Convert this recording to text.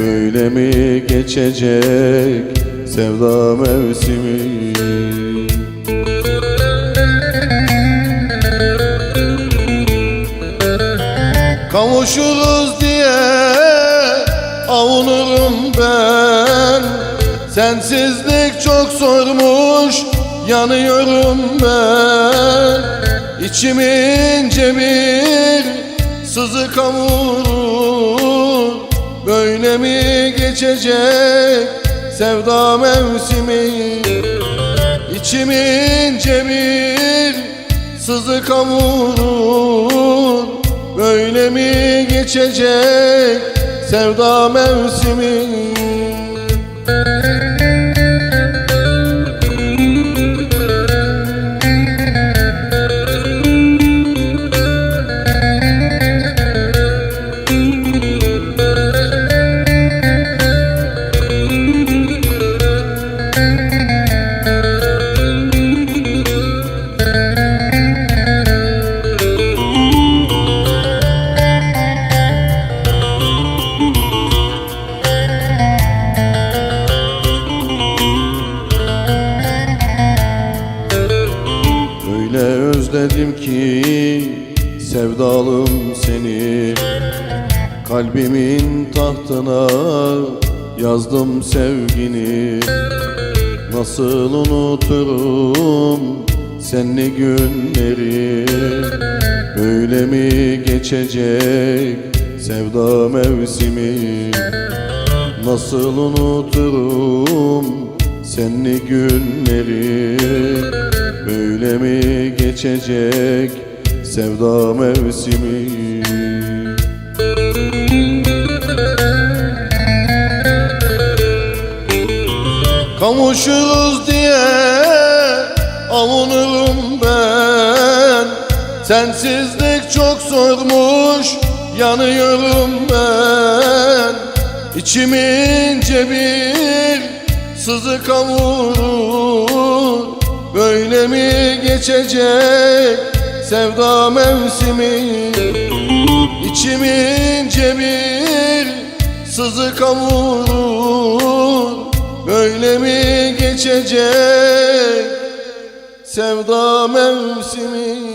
Böyle mi geçecek sevda mevsimi? Kavuşuruz diye avunurum ben. Sensizlik çok zormuş yanıyorum ben. İçimi ince bir sızı kavurur Böyle mi geçecek sevda mevsimi? İçimi ince bir sızı kavurur. Böyle mi geçecek sevda mevsimi özledim ki sevdalım seni Kalbimin tahtına yazdım sevgini. Nasıl unuturum senli günleri? Böyle mi geçecek sevda mevsimi? Nasıl unuturum senli günleri? Böyle mi geçecek sevda mevsimi. Kavuşuruz diye avunurum ben. Sensizlik çok zormuş yanıyorum ben. İçimi ince bir sızı kavurur Böyle mi geçecek sevda mevsimi? İçimi ince bir sızı kavurur. Böyle mi geçecek sevda mevsimi